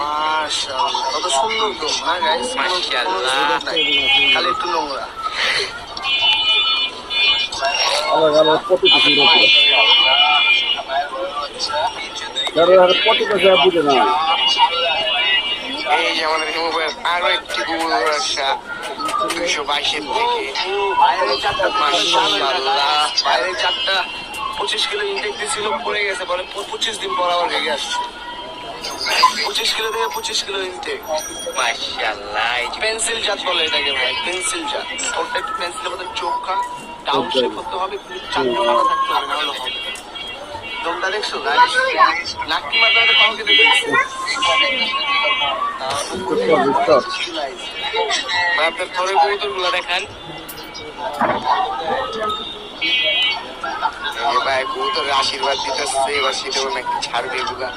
মাশাআল্লাহ কত সুন্দর তো। না গাইস মাশাআল্লাহ। খালি একটু নোংরা। আলাদা আলাদা প্রতি কিছু রয়েছে যারা আর প্রতি কিছু বুঝে না। এই যে আমাদের আরও একটি গুগল ব্যবসা দুইশো বাইশের থেকে। বাইরে চারটা মাশাআল্লাহ। বাইরে চারটা পঁচিশ কিলো ইনটেক দিয়েছিল পড়ে গেছে পরে পঁচিশ দিন পর আবার রেগে আসছে। পঁচিশ কিলো থেকে পঁচিশ কিলো ইনটেক মাশাআল্লাহ পেন্সিল জাত বলে এটাকে ভাই পেন্সিল জাত। ওটা একটু পেন্সিলের মতো চোখা ডাউন শেপ করতে হবে কিন্তু চারটে মাথা থাকতে হবে নাহলে হবে দমটা দেখছ? গাইস নাকি মাথা হাতে পাও কেটে আপনার কবুতরগুলো দেখান। এই যে ভাই কবুতরের আশীর্বাদ দিতেছে এবার সেটা নাকি ছাড়বে এগুলা